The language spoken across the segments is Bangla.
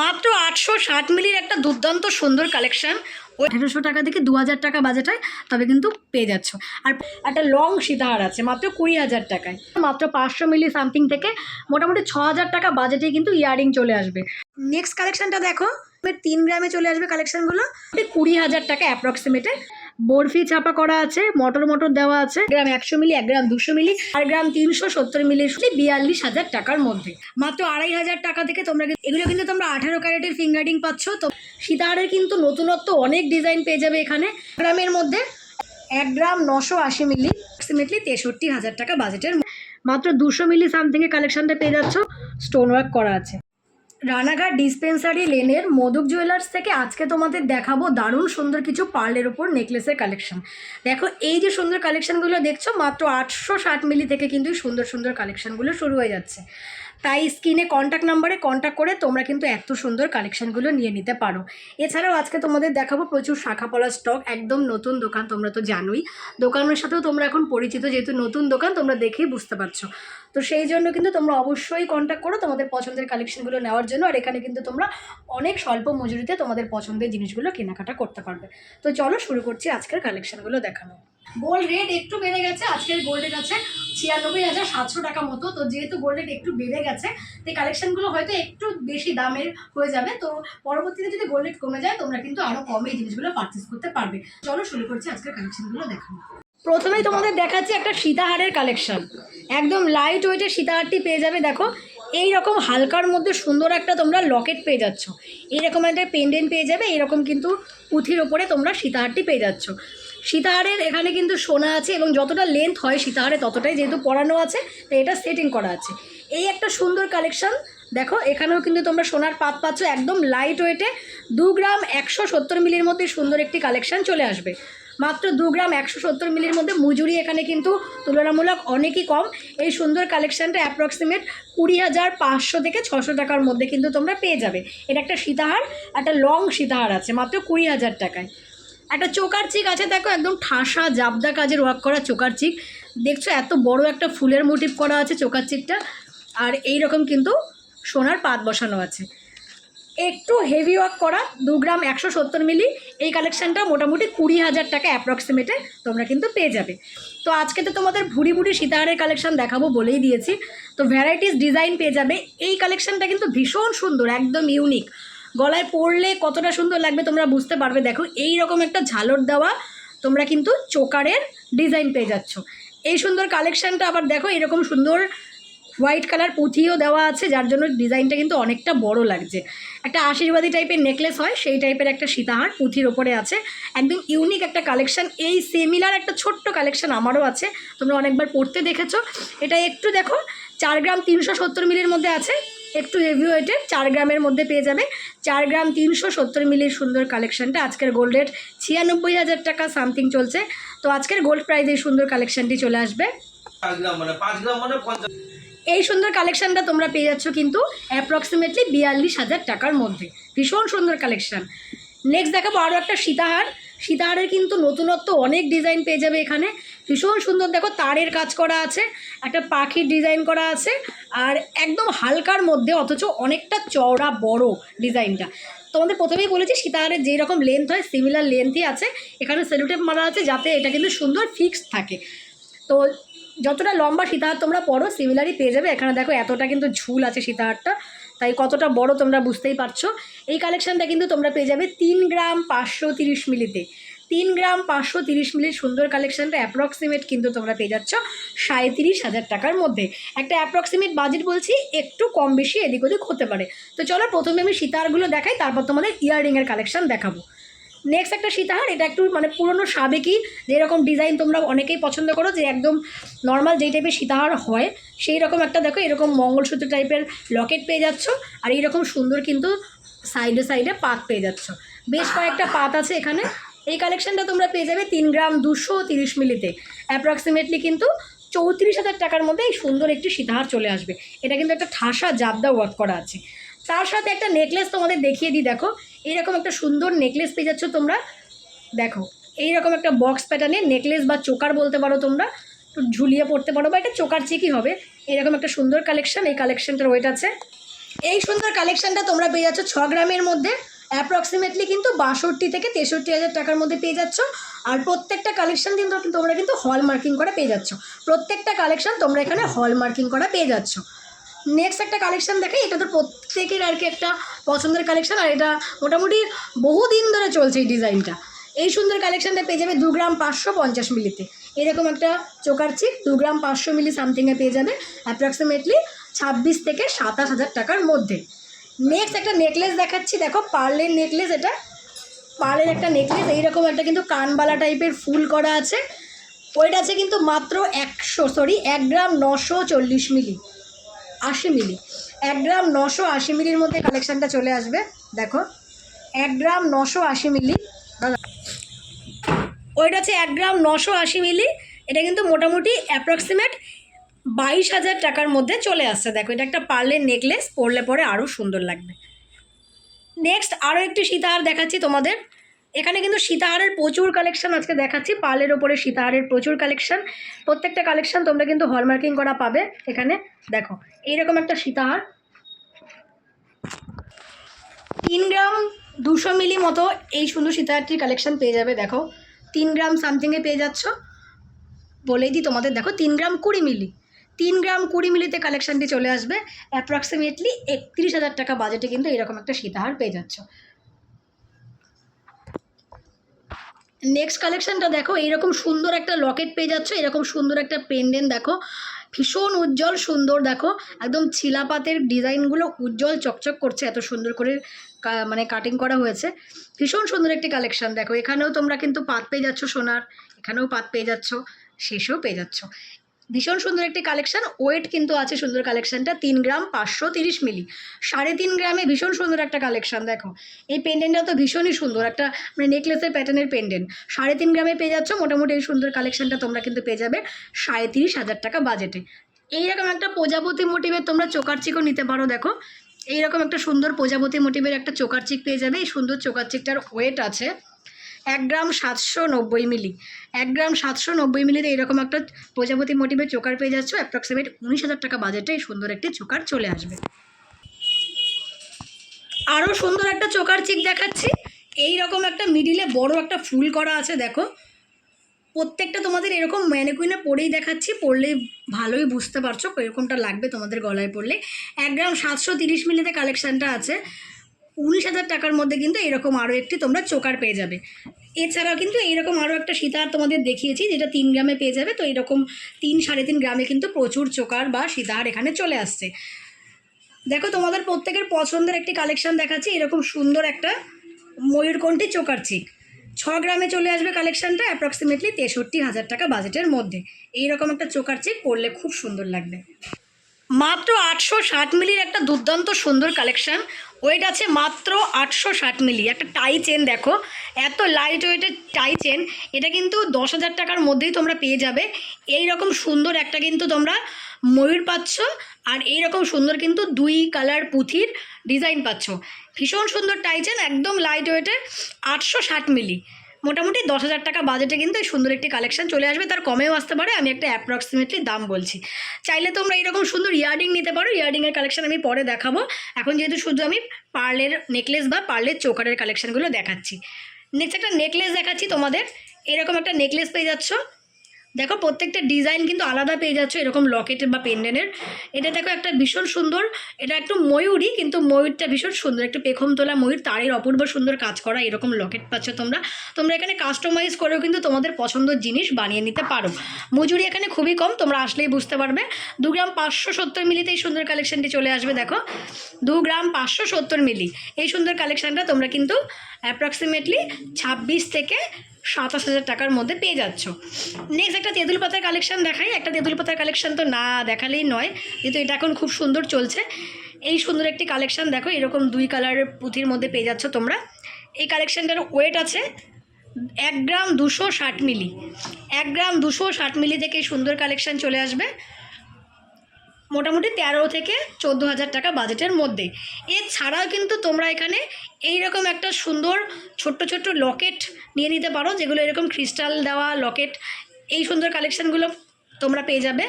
মাত্র আটশো ষাট মিলির একটা দুর্দান্ত সুন্দর কালেকশান ওই আঠেরোশো টাকা থেকে দু হাজার টাকা বাজেট হয়, তবে কিন্তু পেয়ে যাচ্ছ। আর একটা লং সীতাহার আছে, মাত্র কুড়ি হাজার টাকায়। মাত্র পাঁচশো মিলি সামথিং থেকে মোটামুটি ছ হাজার টাকা বাজেটে কিন্তু ইয়ারিং চলে আসবে। নেক্সট কালেকশানটা দেখো, তিন গ্রামে চলে আসবে কালেকশনগুলো কুড়ি হাজার টাকা অ্যাপ্রক্সিমেটে বরফি চাপা করা আছে, মটর মটর দেওয়া আছে। গ্রাম একশো মিলি, এক গ্রাম দুশো মিলি, আর গ্রাম তিনশো সত্তর মিলি বিয়াল্লিশ হাজার টাকার মধ্যে। মাত্র আড়াই হাজার টাকা থেকে তোমরা এগুলো কিন্তু তোমরা আঠারো ক্যারেটের ফিঙ্গারিং পাচ্ছ। তো সীতাহারের কিন্তু নতুনত্ব অনেক ডিজাইন পেয়ে যাবে এখানে। গ্রামের মধ্যে এক গ্রাম নশো আশি মিলি অ্যাপ্রক্সিমেটলি তেষট্টি হাজার টাকা বাজেটের মাত্র দুশো মিলি সামথিংয়ে কালেকশনটা পেয়ে যাচ্ছ। স্টোন ওয়ার্ক করা আছে। রানাঘাট ডিসপেন্সারি লেনের মধুক জুয়েলার্স থেকে আজকে তোমাদের দেখাবো দারুণ সুন্দর কিছু পার্লের ওপর নেকলেসের কালেকশন। দেখো, এই যে সুন্দর কালেকশনগুলো দেখছ, মাত্র আটশো ষাট মিলি থেকে কিন্তু সুন্দর সুন্দর কালেকশনগুলো শুরু হয়ে যাচ্ছে। তাই স্ক্রিনে কন্ট্যাক্ট নাম্বারে কন্ট্যাক্ট করে তোমরা কিন্তু এত সুন্দর কালেকশনগুলো নিয়ে নিতে পারো। এছাড়াও আজকে তোমাদের দেখাবো প্রচুর শাখা পলা স্টক একদম নতুন দোকান, তোমরা তো জানোই। দোকানের সাথেও তোমরা এখন পরিচিত, যেহেতু নতুন দোকান, তোমরা দেখেই বুঝতে পারছ। তো সেই জন্য কিন্তু তোমরা অবশ্যই কন্ট্যাক্ট করো তোমাদের পছন্দের কালেকশনগুলো নেওয়ার জন্য, আর এখানে কিন্তু তোমরা অনেক স্বল্প মজুরিতে তোমাদের পছন্দের জিনিসগুলো কেনাকাটা করতে পারবে। তো চলো শুরু করছি আজকের কালেকশনগুলো দেখানো। গোল্ড রেট একটু বেড়ে গেছে, আজকের গোল্ড আছে ছিয়ানব্বই হাজার সাতশো টাকা মতো। তো যেহেতু গোল্ড রেট একটু বেড়ে গেছে, তো কালেকশনগুলো হয়তো একটু বেশি দামের হয়ে যাবে। তো পরবর্তীতে যদি গোল্ড রেট কমে যায়, তোমরা কিন্তু আরও কমে এই জিনিসগুলো পারচেস করতে পারবে। চলো শুরু করছি আজকের কালেকশনগুলো দেখানো। প্রথমেই তোমাদের দেখাচ্ছি একটা সীতাহারের কালেকশন একদম লাইট ওয়েটের সীতাহারটি পেয়ে যাবে, দেখো। এই রকম হালকার মধ্যে সুন্দর একটা তোমরা লকেট পেয়ে যাচ্ছ। এইরকম একটা পেন্ডেন্ট পেয়ে যাবে এরকম কিন্তু পুঁথির ওপরে তোমরা সীতাহারটি পেয়ে যাচ্ছ। সীতাহারের এখানে কিন্তু সোনা আছে এবং যতটা লেন্থ হয় সীতাহারে ততটাই যেহেতু পরানো আছে তো এটা সেটিং করা আছে। এই একটা সুন্দর কালেকশন দেখো, এখানেও কিন্তু তোমরা সোনার পাত পাচ্ছ, একদম লাইট ওয়েটে দু গ্রাম একশো সত্তর মিলির মধ্যে সুন্দর একটি কালেকশন চলে আসবে। মাত্র দু গ্রাম একশো সত্তর মিলির মধ্যে মজুরি এখানে কিন্তু তুলনামূলক অনেকই কম। এই সুন্দর কালেকশানটা অ্যাপ্রক্সিমেট কুড়ি হাজার পাঁচশো থেকে ছশো টাকার মধ্যে কিন্তু তোমরা পেয়ে যাবে। এটা একটা সীতাহার, একটা লং সীতাহার আছে, মাত্র কুড়ি হাজার টাকায়। একটা চোকার চিক আছে, দেখো একদম ঠাসা, জাবদা কাজের ওয়ার্ক করা চোকার চিক। দেখছ এত বড় একটা ফুলের মোটিভ করা আছে চোকার চিকটা। আর এই রকম কিন্তু সোনার পাত বসানো আছে। একটু হেভি ওয়ার্ক করা, দু গ্রাম একশো সত্তর মিলি। এই কালেকশানটা মোটামুটি কুড়ি হাজার টাকা অ্যাপ্রক্সিমেটে তোমরা কিন্তু পেয়ে যাবে। তো আজকে তো তোমাদের ভুড়ি ভুড়ি সীতাহারের কালেকশান দেখাবো বলেই দিয়েছি। তো ভ্যারাইটিস ডিজাইন পেয়ে যাবে। এই কালেকশানটা কিন্তু ভীষণ সুন্দর, একদম ইউনিক গলায় পরলে কতটা সুন্দর লাগবে তোমরা বুঝতে পারবে। দেখো এই রকম একটা ঝালর দেওয়া তোমরা কিন্তু চোকারের ডিজাইন পেয়ে যাচ্ছ। এই সুন্দর কালেকশানটা আবার দেখো, এরকম সুন্দর হোয়াইট কালার পুঁথিও দেওয়া আছে, যার জন্য ডিজাইনটা কিন্তু অনেকটা বড় লাগছে। একটা আশীর্বাদী টাইপের নেকলেস হয়, সেই টাইপের একটা সীতাহার পুঁথির ওপরে আছে। একদম ইউনিক একটা কালেকশান এই সেমিলার একটা ছোট্ট কালেকশন আমারও আছে, তোমরা অনেকবার পড়তে দেখেছ। এটা একটু দেখো, চার গ্রাম তিনশো সত্তর মিলির মধ্যে আছে। একটু হেভি ওয়েটের চার গ্রামের মধ্যে পেয়ে যাবে। চার গ্রাম তিনশো সত্তর মিলির সুন্দর কালেকশনটা আজকের গোল্ড রেট ছিয়ানব্বই হাজার টাকা সামথিং চলছে। তো আজকের গোল্ড প্রাইজ এই সুন্দর কালেকশনটি চলে আসবে। মানে মানে এই সুন্দর কালেকশানটা তোমরা পেয়ে যাচ্ছ কিন্তু অ্যাপ্রক্সিমেটলি বিয়াল্লিশ হাজার টাকার মধ্যে। ভীষণ সুন্দর কালেকশান নেক্সট দেখাবো আরও একটা সীতাহার। সীতাহারের কিন্তু নতুনত্ব অনেক ডিজাইন পেয়ে যাবে এখানে। ভীষণ সুন্দর। দেখো, তারের কাজ করা আছে, একটা পাখির ডিজাইন করা আছে, আর একদম হালকার মধ্যে, অথচ অনেকটা চওড়া, বড় ডিজাইনটা তোমাদের প্রথমেই বলেছি সীতাহারের যেই রকম লেন্থ হয় সিমিলার লেন্থই আছে। এখানে সেলুটেপ মারা আছে, যাতে এটা কিন্তু সুন্দর ফিক্সড থাকে। তো যতটা লম্বা সীতাহার তোমরা পড়ো সিমিলারই পেয়ে যাবে। এখানে দেখো, এতটা কিন্তু ঝুল আছে সীতাহারটা তাই কতটা বড় তোমরা বুঝতেই পারছ। এই কালেকশানটা কিন্তু তোমরা পেয়ে যাবে তিন গ্রাম পাঁচশো তিরিশ মিলিতে। তিন গ্রাম পাঁচশো তিরিশ মিলির সুন্দর কালেকশানটা অ্যাপ্রক্সিমেট কিন্তু তোমরা পেয়ে যাচ্ছ সাঁত্রিশ হাজার টাকার মধ্যে। একটা অ্যাপ্রক্সিমেট বাজেট বলছি, একটু কম বেশি এদিক ওদিক হতে পারে। তো চলো প্রথমে আমি সীতারগুলো দেখাই, তারপর তোমাদের ইয়াররিংয়ের কালেকশান দেখাবো। নেক্সট একটা সীতাহার, এটা একটু মানে পুরনো সাবেকি, যেরকম ডিজাইন তোমরা অনেকেই পছন্দ করো, যে একদম নর্মাল যেই টাইপের সীতাহার হয়, সেই রকম একটা দেখো, এরকম মঙ্গলসূত্র টাইপের লকেট পেয়ে যাচ্ছ, আর এইরকম সুন্দর কিন্তু সাইডে সাইডে পাত পেয়ে যাচ্ছ। বেশ কয়েকটা পাত আছে এখানে। এই কালেকশনটা তোমরা পেয়ে যাবে তিন গ্রাম দুশো তিরিশ মিলিতে। অ্যাপ্রক্সিমেটলি কিন্তু চৌত্রিশ হাজার টাকার মধ্যে এই সুন্দর একটি সীতাহার চলে আসবে। এটা কিন্তু একটা ঠাসা জাবদা ওয়ার্ক করা আছে। তার সাথে একটা নেকলেস তোমাদের দেখিয়ে দিই, দেখো। এইরকম একটা সুন্দর নেকলেস পেয়ে যাচ্ছ তোমরা। দেখো, এইরকম একটা বক্স প্যাটার্নের নেকলেস বা চোকার বলতে পারো তোমরা। একটু ঝুলিয়ে পড়তে পারো বা এটা চোকার চেকই হবে। এরকম একটা সুন্দর কালেকশন এই কালেকশনটার ওয়েট আছে। এই সুন্দর কালেকশনটা তোমরা পেয়ে যাচ্ছ ছ গ্রামের মধ্যে। অ্যাপ্রক্সিমেটলি কিন্তু বাষট্টি থেকে তেষট্টি হাজার টাকার মধ্যে পেয়ে যাচ্ছ। আর প্রত্যেকটা কালেকশন কিন্তু তোমরা কিন্তু হল মার্কিং করা পেয়ে যাচ্ছ। প্রত্যেকটা কালেকশন তোমরা এখানে হল মার্কিং করা পেয়ে যাচ্ছ। নেক্সট একটা কালেকশন দেখে এটা তো প্রত্যেকের আর কি একটা পছন্দের কালেকশন আর এটা মোটামুটি বহুদিন ধরে চলছে এই ডিজাইনটা এই সুন্দর কালেকশানটা পেয়ে যাবে দু গ্রাম পাঁচশো পঞ্চাশ মিলিতে। এরকম একটা চোকার চিক দু গ্রাম পাঁচশো মিলি সামথিংয়ে পেয়ে যাবে অ্যাপ্রক্সিমেটলি ছাব্বিশ থেকে সাতাশ হাজার টাকার মধ্যে। নেক্সট একটা নেকলেস দেখাচ্ছি, দেখো পার্লের নেকলেস এটা। পার্লের একটা নেকলেস এইরকম একটা কিন্তু কানবালা টাইপের ফুল করা আছে। ওইটা আছে কিন্তু মাত্র একশো সরি এক গ্রাম নশো চল্লিশ মিলি। আশি মিলি। এক গ্রাম নশো আশি মিলির মধ্যে কালেকশানটা চলে আসবে। দেখো, এক গ্রাম নশো আশি মিলি। ওইটা হচ্ছে এক গ্রাম নশো আশি মিলি। এটা কিন্তু মোটামুটি অ্যাপ্রক্সিমেট বাইশ হাজার টাকার মধ্যে চলে আসছে। দেখো, এটা একটা পার্লের নেকলেস পরলে পরে আরও সুন্দর লাগবে। নেক্সট আরও একটি সীতাহার দেখাচ্ছি তোমাদের। এখানে কিন্তু সীতাহারের প্রচুর কালেকশন আজকে দেখাচ্ছি। পালের ওপরে সীতাহারের প্রচুর কালেকশন প্রত্যেকটা কালেকশন তোমরা কিন্তু হলমার্কিং করা পাবে এখানে। দেখো, এইরকম একটা সীতাহার। তিন গ্রাম দুশো মিলি মতো এই সুন্দর সীতাহারটির কালেকশন পেয়ে যাবে, দেখো। তিন গ্রাম সামথিংয়ে পেয়ে যাচ্ছ। বলেই দিই তোমাদের, দেখো, তিন গ্রাম কুড়ি মিলি। তিন গ্রাম কুড়ি মিলিতে কালেকশানটি চলে আসবে। অ্যাপ্রক্সিমেটলি একত্রিশ হাজার টাকা বাজেটে কিন্তু এরকম একটা সীতাহার পেয়ে যাচ্ছ। নেক্সট কালেকশনটা দেখো, এইরকম সুন্দর একটা লকেট পেয়ে যাচ্ছ, এরকম সুন্দর একটা পেন্ডেন্ট দেখো। ভীষণ উজ্জ্বল সুন্দর দেখো। একদম ছিলাপাতের ডিজাইনগুলো উজ্জ্বল চকচক করছে, এত সুন্দর করে মানে কাটিং করা হয়েছে। ভীষণ সুন্দর একটি কালেকশন দেখো। এখানেও তোমরা কিন্তু পাত পেয়ে যাচ্ছ সোনার, এখানেও পাত পেয়ে যাচ্ছ, শেষেও পেয়ে যাচ্ছ। ভীষণ সুন্দর একটি কালেকশন ওয়েট কিন্তু আছে সুন্দর কালেকশনটা তিন গ্রাম পাঁচশো তিরিশ মিলি সাড়ে তিন গ্রামে ভীষণ সুন্দর একটা কালেকশন দেখো। এই পেন্ডেন্টটা তো ভীষণই সুন্দর, একটা মানে নেকলেসের প্যাটার্নের পেন্ডেন্ট সাড়ে তিন গ্রামে পেয়ে যাচ্ছ, মোটামুটি এই সুন্দর কালেকশনটা তোমরা কিন্তু পেয়ে যাবে সাড়ে তিরিশ হাজার টাকা বাজেটে এইরকম একটা প্রজাপতি মোটিভের তোমরা চোকার চিকও নিতে পারো, দেখো। এইরকম একটা সুন্দর প্রজাপতি মোটিভের একটা চোকার চিক পেয়ে যাবে। এই সুন্দর চোকার চিকটার ওয়েট আছে। এক গ্রাম সাতশো নব্বই মিলি। এক গ্রাম সাতশো নব্বই মিলিতে এরকম একটা প্রজাপতি মোটিভের চোকার পেয়ে যাচ্ছ অ্যাপ্রক্সিমেট উনিশ হাজার টাকা বাজেটে সুন্দর একটি চোকার চলে আসবে। আরও সুন্দর একটা চোকার চিক দেখাচ্ছি। এই রকম একটা মিডিলে বড় একটা ফুল করা আছে, দেখো। প্রত্যেকটা তোমাদের এরকম ম্যানেকুইনে পরেই দেখাচ্ছি পরলেই ভালোই বুঝতে পারছ এরকমটা লাগবে তোমাদের গলায় পড়লে এক গ্রাম সাতশো তিরিশ মিলিতে কালেকশানটা আছে। উনিশ হাজার টাকার মধ্যে কিন্তু এরকম আরও একটি তোমরা চোকার পেয়ে যাবে। এছাড়াও কিন্তু এইরকম আরও একটা সীতাহার তোমাদের দেখিয়েছি, যেটা তিন গ্রামে পেয়ে যাবে। তো এরকম তিন, সাড়ে তিন গ্রামে কিন্তু প্রচুর চোকার বা সীতাহার এখানে চলে আসছে। দেখো, তোমাদের প্রত্যেকের পছন্দের একটি কালেকশন দেখাচ্ছি। এরকম সুন্দর একটা ময়ূরকণ্ঠী চোকার চিক ছ গ্রামে চলে আসবে কালেকশানটা অ্যাপ্রক্সিমেটলি তেষট্টি হাজার টাকা বাজেটের মধ্যে। এইরকম একটা চোকার চিক পরলে খুব সুন্দর লাগবে। মাত্র আটশো ষাট মিলির একটা দুর্দান্ত সুন্দর কালেকশন ওয়েট আছে মাত্র আটশো ষাট মিলি একটা টাই চেন দেখো। এত লাইট ওয়েটের টাই চেন এটা কিন্তু দশ হাজার টাকার মধ্যেই তোমরা পেয়ে যাবে। এই রকম সুন্দর একটা কিন্তু তোমরা ময়ূর পাচ্ছ, আর এই রকম সুন্দর কিন্তু দুই কালার পুঁথির ডিজাইন পাচ্ছ। ভীষণ সুন্দর টাই চেন একদম লাইট ওয়েটের আটশো ষাট মিলি মোটামুটি দশ হাজার টাকা বাজেটে কিন্তু এই সুন্দর একটি কালেকশন চলে আসবে। তার কমেও আসতে পারে, আমি একটা অ্যাপ্রক্সিমেটলি দাম বলছি। চাইলে তোমরা এরকম সুন্দর ইয়ারডিং নিতে পারো ইয়ারডিংয়ের কালেকশন আমি পরে দেখাবো। এখন যেহেতু শুধু আমি পার্লের নেকলেস বা পার্লের চোকারের কালেকশানগুলো দেখাচ্ছি। নেক্সট একটা নেকলেস দেখাচ্ছি তোমাদের। এরকম একটা নেকলেস পেয়ে যাচ্ছ। দেখো, প্রত্যেকটা ডিজাইন কিন্তু আলাদা পেয়ে যাচ্ছ, এরকম লকেটের বা পেন্ডেনের এটা দেখো একটা ভীষণ সুন্দর, এটা একটু ময়ূরই, কিন্তু ময়ূরটা ভীষণ সুন্দর। একটু পেখম তোলা ময়ূর, তারের অপূর্ব সুন্দর কাজ করা এরকম লকেট পাচ্ছ তোমরা। তোমরা এখানে কাস্টমাইজ করেও কিন্তু তোমাদের পছন্দের জিনিস বানিয়ে নিতে পারো। মজুরি এখানে খুবই কম, তোমরা আসলেই বুঝতে পারবে। দু গ্রাম পাঁচশো সত্তর মিলিতে এই সুন্দর কালেকশনটি চলে আসবে, দেখো। দু গ্রাম পাঁচশো সত্তর মিলি। এই সুন্দর কালেকশানটা তোমরা কিন্তু অ্যাপ্রক্সিমেটলি ছাব্বিশ থেকে সাতাশ হাজার টাকার মধ্যে পেয়ে যাচ্ছ। নেক্সট একটা তেঁতুল পাতার কালেকশন দেখাই। একটা তেঁতুল পাতার কালেকশান তো না দেখালেই নয় যেহেতু এটা এখন খুব সুন্দর চলছে। এই সুন্দর একটি কালেকশন দেখো, এরকম দুই কালারের পুঁথির মধ্যে পেয়ে যাচ্ছ তোমরা। এই কালেকশানটার ওয়েট আছে এক গ্রাম দুশো ষাট মিলি এক গ্রাম দুশো ষাট মিলি থেকে সুন্দর কালেকশান চলে আসবে। মোটামুটি তেরো থেকে চোদ্দ হাজার টাকা বাজেটের মধ্যে। এছাড়াও কিন্তু তোমরা এখানে এই রকম একটা সুন্দর ছোট্ট ছোট্ট লকেট নিয়ে নিতে পারো, যেগুলো এরকম ক্রিস্টাল দেওয়া লকেট। এই সুন্দর কালেকশানগুলো তোমরা পেয়ে যাবে।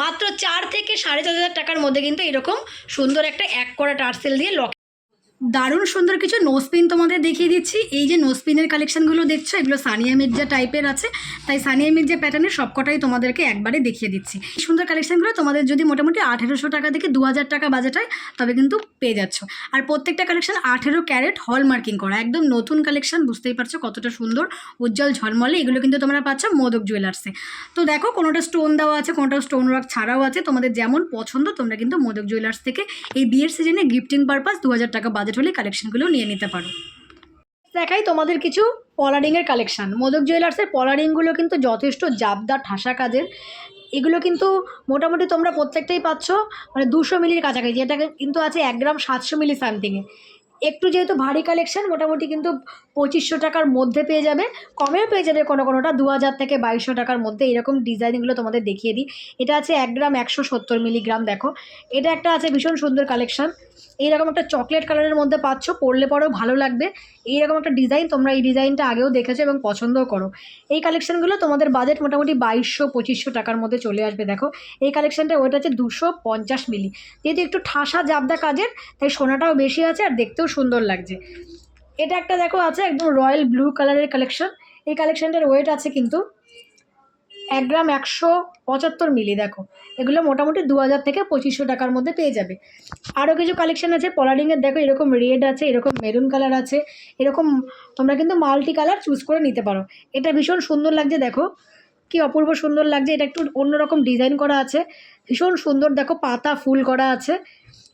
মাত্র চার থেকে সাড়ে চার হাজার টাকার মধ্যে কিন্তু এরকম সুন্দর একটা এক করা টার্সেল দিয়ে লক দারুণ সুন্দর কিছু নোসপিন তোমাদের দেখিয়ে দিচ্ছি। এই যে নোসপিনের কালেকশনগুলো দেখছ, এগুলো সানিয়া মির্জা টাইপের আছে। তাই সানিয়া মির্জা প্যাটার্নের সবকটাই তোমাদেরকে একবারে দেখিয়ে দিচ্ছি। এই সুন্দর কালেকশনগুলো তোমাদের যদি মোটামুটি আঠেরোশো টাকা থেকে দু হাজার টাকা বাজেট হয়, তবে কিন্তু পেয়ে যাচ্ছ। আর প্রত্যেকটা কালেকশান আঠেরো ক্যারেট হল মার্কিং করা, একদম নতুন কালেকশন বুঝতেই পারছ কতটা সুন্দর, উজ্জ্বল ঝলমলে, এগুলো কিন্তু তোমরা পাচ্ছ মোদক জুয়েলার্সে তো দেখো কোনোটা স্টোন দেওয়া আছে কোনোটা স্টোন ওয়ার্ক ছাড়াও আছে, তোমাদের যেমন পছন্দ, তোমরা কিন্তু মোদক জুয়েলার্স থেকে এই বিয়ের সিজনে গিফটিং পারপাস দু হাজার টাকা হলে কালেকশনগুলো নিয়ে নিতে পারো। দেখাই তোমাদের কিছু পলারিংয়ের কালেকশান মোদক জুয়েলার্সের পলারিংগুলো কিন্তু যথেষ্ট জাবদা ঠাসা কাজের। এগুলো কিন্তু মোটামুটি তোমরা প্রত্যেকটাই পাচ্ছ মানে দুশো মিলির কাছাকাছি। এটা কিন্তু আছে এক গ্রাম সাতশো মিলি সামথিংয়ে একটু যেহেতু ভারী কালেকশান মোটামুটি কিন্তু পঁচিশশো টাকার মধ্যে পেয়ে যাবে। কমেও পেয়ে যাবে কোনো কোনোটা, দু হাজার থেকে বাইশশো টাকার মধ্যে। এরকম ডিজাইনগুলো তোমাদের দেখিয়ে দিই। এটা আছে এক গ্রাম একশো সত্তর মিলিগ্রাম, দেখো। এটা একটা আছে ভীষণ সুন্দর কালেকশন। এইরকম একটা চকলেট কালারের মধ্যে পাচ্ছ, পরলে পরেও ভালো লাগবে। এইরকম একটা ডিজাইন, তোমরা এই ডিজাইনটা আগেও দেখেছ এবং পছন্দও করো। এই কালেকশনগুলো তোমাদের বাজেট মোটামুটি বাইশশো, পঁচিশশো টাকার মধ্যে চলে আসবে, দেখো। এই কালেকশনটা, ওইটা আছে দুশো পঞ্চাশ মিলি। যেহেতু একটু ঠাসা জাবদা কাজের, তাই সোনাটাও বেশি আছে আর দেখতেও সুন্দর লাগছে। এটা একটা দেখো আছে একদম রয়্যাল ব্লু কালারের কালেকশন। এই কালেকশনটার ওয়েট আছে কিন্তু এক গ্রাম একশো পঁচাত্তর মিলি, দেখো। এগুলো মোটামুটি দু হাজার থেকে পঁচিশশো টাকার মধ্যে পেয়ে যাবে। আরও কিছু কালেকশন আছে পলারিংয়ের দেখো এরকম রেড আছে, এরকম মেরুন কালার আছে, এরকম তোমরা কিন্তু মাল্টি কালার চুজ করে নিতে পারো। এটা ভীষণ সুন্দর লাগছে, দেখো। কি অপূর্ব সুন্দর লাগছে, এটা একটু অন্যরকম ডিজাইন করা আছে। ভীষণ সুন্দর, দেখো, পাতা ফুল করা আছে।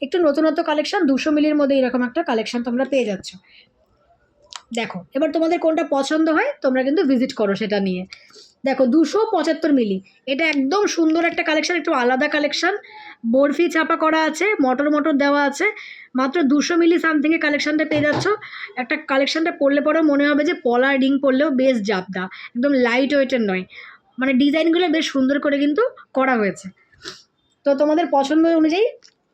একটু নতুনত্ব কালেকশন, দুশো মিলির মধ্যে এরকম একটা কালেকশন তোমরা পেয়ে যাচ্ছ। দেখো, এবার তোমাদের কোনটা পছন্দ হয়, তোমরা কিন্তু ভিজিট করো সেটা নিয়ে। দেখো, দুশো পঁচাত্তর মিলি। এটা একদম সুন্দর একটা কালেকশান একটু আলাদা কালেকশান বরফি চাপা করা আছে, মটর মটর দেওয়া আছে। মাত্র দুশো মিলি সামথিংয়ে কালেকশানটা পেয়ে যাচ্ছ। একটা কালেকশানটা পরলে পরেও মনে হবে যে পলা রিং পরলেও বেশ জাপদা। একদম লাইট ওয়েটের নয়। মানে ডিজাইনগুলো বেশ সুন্দর করে কিন্তু করা হয়েছে। তো তোমাদের পছন্দ অনুযায়ী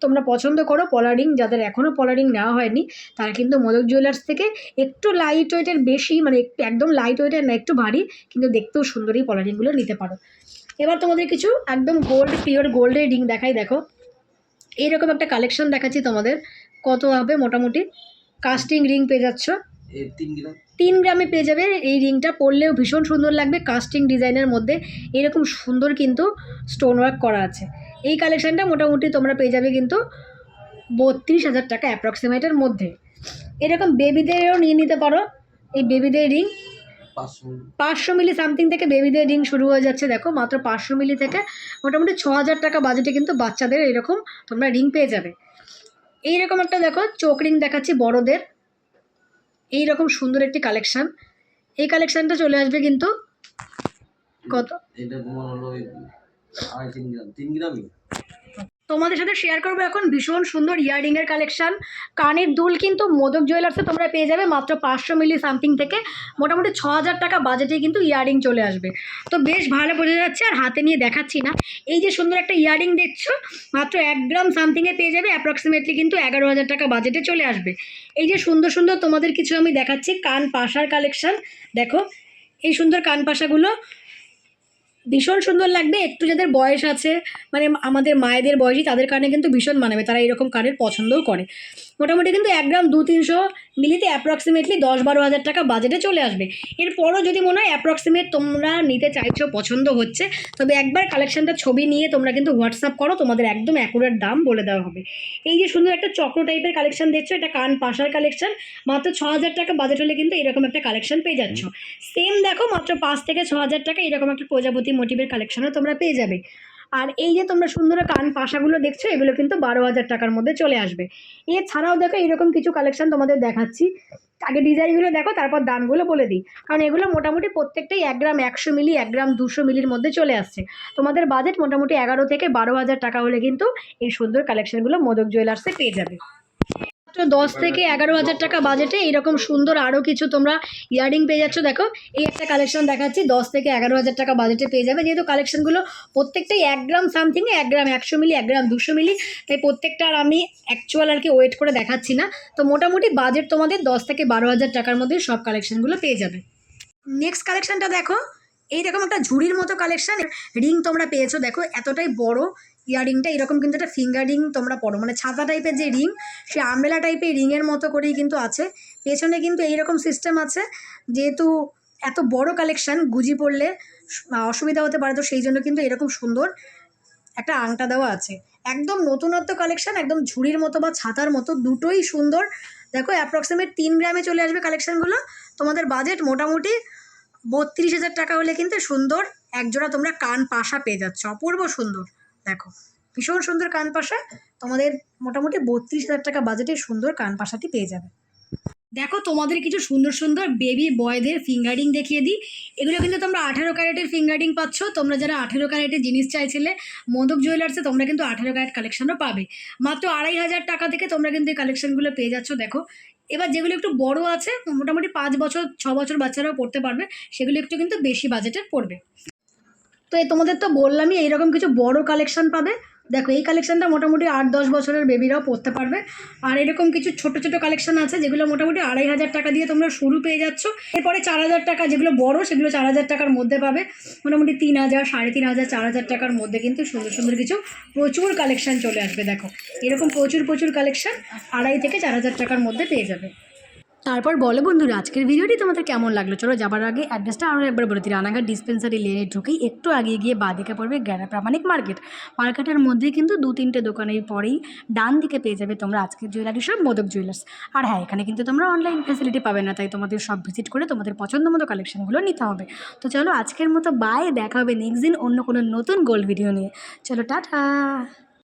তোমরা পছন্দ করো পলারিং যাদের এখনও পলারিং নেওয়া হয়নি তারা কিন্তু মোদক জুয়েলার্স থেকে একটু লাইট ওয়েটের বেশি মানে একটু একদম লাইট ওয়েটের না একটু ভারী কিন্তু দেখতেও সুন্দরই পলারিংগুলো নিতে পারো। এবার তোমাদের কিছু একদম গোল্ড পিওর গোল্ডের রিং দেখাই দেখো। এইরকম একটা কালেকশন দেখাচ্ছি তোমাদের। কত হবে মোটামুটি? কাস্টিং রিং পেয়ে যাচ্ছ। এই তিন গ্রাম তিন গ্রামে পেয়ে যাবে। এই রিংটা পরলেও ভীষণ সুন্দর লাগবে কাস্টিং ডিজাইনের মধ্যে। এরকম সুন্দর কিন্তু স্টোন ওয়ার্ক করা আছে। এই কালেকশানটা মোটামুটি তোমরা পেয়ে যাবে কিন্তু বত্রিশ হাজার টাকা অ্যাপ্রক্সিমেটের মধ্যে। এরকম বেবিদেরও নিয়ে নিতে পারো। এই বেবিদের রিং পাঁচশো মিলি। সামথিং থেকে বেবিদের রিং শুরু হয়ে যাচ্ছে দেখো মাত্র পাঁচশো মিলি থেকে মোটামুটি ছ হাজার টাকা বাজেটে কিন্তু বাচ্চাদের এরকম তোমরা রিং পেয়ে যাবে। এইরকম একটা দেখো চোখ রিং দেখাচ্ছি বড়দের। এইরকম সুন্দর একটি কালেকশন এই কালেকশানটা চলে আসবে কিন্তু কত? এটা তোমার হলো ওই তোমাদের সাথে শেয়ার করব এখন ভীষণ সুন্দর ইয়াররিংয়ের কালেকশন কানের দুল কিন্তু মোদক জুয়েলার্সে তোমরা পেয়ে যাবে মাত্র পাঁচশো মিলি সামথিং থেকে। মোটামুটি ছ হাজার টাকা বাজেটে কিন্তু ইয়াররিং চলে আসবে। তো বেশ ভালো বোঝা যাচ্ছে আর হাতে নিয়ে দেখাচ্ছি না। এই যে সুন্দর একটা ইয়াররিং দেখছ, মাত্র এক গ্রাম সামথিংয়ে পেয়ে যাবে অ্যাপ্রক্সিমেটলি কিন্তু এগারো হাজার টাকা বাজেটে চলে আসবে। এই যে সুন্দর সুন্দর তোমাদের কিছু আমি দেখাচ্ছি কান পাশার কালেকশন দেখো, এই সুন্দর কান পাশাগুলো ভীষণ সুন্দর লাগবে। একটু যাদের বয়স আছে মানে আমাদের মায়েদের বয়সী তাদের কানে কিন্তু ভীষণ মানাবে। তারা এরকম কানের পছন্দও করে। মোটামুটি কিন্তু এক গ্রাম দু তিনশো মিলিতে অ্যাপ্রক্সিমেটলি দশ বারো হাজার টাকা বাজেটে চলে আসবে। এরপরও যদি মনে হয় অ্যাপ্রক্সিমেট তোমরা নিতে চাইছো পছন্দ হচ্ছে তবে একবার কালেকশনটা ছবি নিয়ে তোমরা কিন্তু হোয়াটসঅ্যাপ করো। তোমাদের একদম অ্যাকুরেট দাম বলে দেওয়া হবে। এই যে সুন্দর একটা চক্র টাইপের কালেকশন দেখছ এটা কান পাশার কালেকশন মাত্র ছ হাজার টাকা বাজেট হলে কিন্তু এরকম একটা কালেকশন পেয়ে যাচ্ছ। সেম দেখো মাত্র পাঁচ থেকে ছ হাজার টাকা এরকম একটা প্রজাপতি মোটিভের কালেকশনও তোমরা পেয়ে যাবে। আর এই যে তোমরা সুন্দর কান পাশাগুলো দেখছ, এগুলো কিন্তু বারো হাজার টাকার মধ্যে চলে আসবে। এছাড়াও দেখো, এরকম কিছু কালেকশন তোমাদের দেখাচ্ছি। আগে ডিজাইনগুলো দেখো, তারপর দামগুলো বলে দিই। কারণ এগুলো মোটামুটি প্রত্যেকটাই এক গ্রাম একশো মিলি, এক গ্রাম দুশো মিলির মধ্যে চলে আসছে। তোমাদের বাজেট মোটামুটি এগারো থেকে বারো হাজার টাকা হলে কিন্তু এই সুন্দর কালেকশনগুলো মোদক জুয়েলার্সে পেয়ে যাবে। মাত্র দশ থেকে এগারো হাজার টাকা বাজেটে এরকম সুন্দর আরও কিছু তোমরা ইয়ারিং পেয়ে যাচ্ছ। দেখো, এই একটা কালেকশন দেখাচ্ছি, দশ থেকে এগারো হাজার টাকা বাজেটে পেয়ে যাবে। যেহেতু কালেকশনগুলো প্রত্যেকটাই এক গ্রাম সামথিংয়ে এক গ্রাম একশো মিলি এক গ্রাম দুশো মিলি তাই প্রত্যেকটা আর আমি অ্যাকচুয়াল আর কি ওয়েট করে দেখাচ্ছি না। তো মোটামুটি বাজেট তোমাদের দশ থেকে বারো হাজার টাকার মধ্যে সব কালেকশনগুলো পেয়ে যাবে। নেক্সট কালেকশনটা দেখো এই এইরকম একটা ঝুড়ির মতো কালেকশন রিং তোমরা পেয়েছ। দেখো, এতটাই বড় ইয়াররিংটা এরকম কিন্তু একটা ফিঙ্গার রিং তোমরা পড়ো মানে ছাতা টাইপের যে রিং সে আমবেলা টাইপের রিংয়ের মতো করেই কিন্তু আছে। পেছনে কিন্তু এইরকম সিস্টেম আছে, যেহেতু এত বড় কালেকশান গুজি পড়লে অসুবিধা হতে পারে, তো সেই জন্য কিন্তু এরকম সুন্দর একটা আংটা দেওয়া আছে। একদম নতুনত্ব কালেকশন একদম ঝুড়ির মতো বা ছাতার মতো, দুটোই সুন্দর। দেখো অ্যাপ্রক্সিমেট তিন গ্রামে চলে আসবে কালেকশানগুলো তোমাদের বাজেট মোটামুটি বত্রিশ হাজার টাকা হলে কিন্তু সুন্দর। একজোড়া তোমরা কান পাশা পেয়ে যাচ্ছ, অপূর্ব সুন্দর। দেখো, ভীষণ সুন্দর কান পাশা, তোমাদের মোটামুটি বত্রিশ হাজার টাকা বাজেটে সুন্দর কান পাশাটি পেয়ে যাবে। দেখো, তোমাদের কিছু সুন্দর সুন্দর বেবি বয়দের ফিঙ্গারিং দেখিয়ে দিই। এগুলো কিন্তু তোমরা আঠেরো ক্যারেটের ফিঙ্গারিং পাচ্ছ। তোমরা যারা আঠেরো ক্যারেটের জিনিস চাইছিলে, মোদক জুয়েলার্সে তোমরা কিন্তু আঠেরো ক্যারেট কালেকশনও পাবে। মাত্র আড়াই হাজার টাকা থেকে তোমরা কিন্তু এই কালেকশনগুলো পেয়ে যাচ্ছ, দেখো। এবার যেগুলো একটু বড় আছে, মোটামুটি পাঁচ বছর, ছ বছর বাচ্চারাও পড়তে পারবে, সেগুলো একটু কিন্তু বেশি বাজেটের পড়বে। তো এই তোমাদের তো বললামই এইরকম কিছু বড় কালেকশন পাবে। দেখো, এই কালেকশনটা মোটামুটি আট দশ বছরের বেবিরাও পড়তে পারবে। আর এরকম কিছু ছোট ছোট কালেকশন আছে যেগুলো মোটামুটি আড়াই হাজার টাকা দিয়ে তোমরা শুরু পেয়ে যাচ্ছ। এরপরে চার হাজার টাকা যেগুলো বড়, সেগুলো চার হাজার টাকার মধ্যে পাবে। মোটামুটি তিন হাজার, সাড়ে তিন হাজার, চার হাজার টাকার মধ্যে কিন্তু সুন্দর সুন্দর কিছু প্রচুর কালেকশন চলে আসবে, দেখো। এরকম প্রচুর প্রচুর কালেকশন আড়াই থেকে চার হাজার টাকার মধ্যে পেয়ে যাবে। তারপর বলো বন্ধুরা, আজকের ভিডিওটি তোমাদের কেমন লাগল? চলো যাবার আগে অ্যাড্রেসটা আরও একবার বলে দিই। রানাঘাট ডিসপেন্সারি লেনে ঢুকেই একটু আগিয়ে গিয়ে বা দিকে পড়বে গ্যারা প্রামাণিক মার্কেট। মার্কেটের মধ্যেই কিন্তু দু তিনটে দোকানের পরেই ডান দিকে পেয়ে যাবে তোমরা আজকের জুয়েলারি সব মোদক জুয়েলার্স আর হ্যাঁ এখানে কিন্তু তোমরা অনলাইন ফেসিলিটি পাবে না, তাই তোমাদের সব ভিজিট করে তোমাদের পছন্দ মতো কালেকশনগুলো নিতে হবে। তো চলো আজকের মতো বাই দেখা হবে নেক্সট দিন অন্য কোনো নতুন গোল্ড ভিডিও নিয়ে। চলো, টাটা!